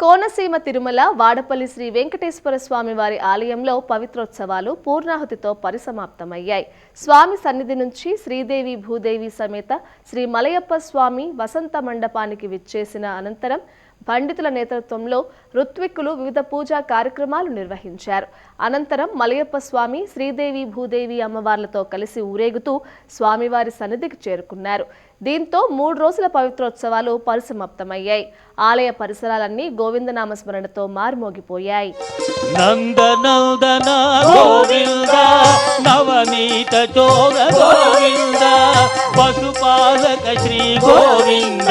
కోనసీమ తిరుమల వాడపల్లి శ్రీ వెంకటేశ్వర స్వామి వారి ఆలయంలో పవిత్రోత్సవాలు పూర్ణాహుతితో పరిసమాప్తమయ్యాయి. స్వామి సన్నిధి నుంచి శ్రీదేవి భూదేవి సమేత శ్రీ మలయప్ప స్వామి వసంత మండపానికి విచ్చేసిన అనంతరం పండితుల నేతృత్వంలో ఋత్విక్కులు వివిధ పూజా కార్యక్రమాలు నిర్వహించారు. అనంతరం మలయప్ప స్వామి శ్రీదేవి భూదేవి అమ్మవార్లతో కలిసి ఊరేగుతూ స్వామివారి సన్నిధికి చేరుకున్నారు. దీంతో మూడు రోజుల పవిత్రోత్సవాలు పరిసమాప్తమయ్యాయి. ఆలయ పరిసరాలన్నీ గోవిందనామ స్మరణతో మారుమోగిపోయాయి గోవింద నవనీత గోవింద పశుపాలక శ్రీ గోవింద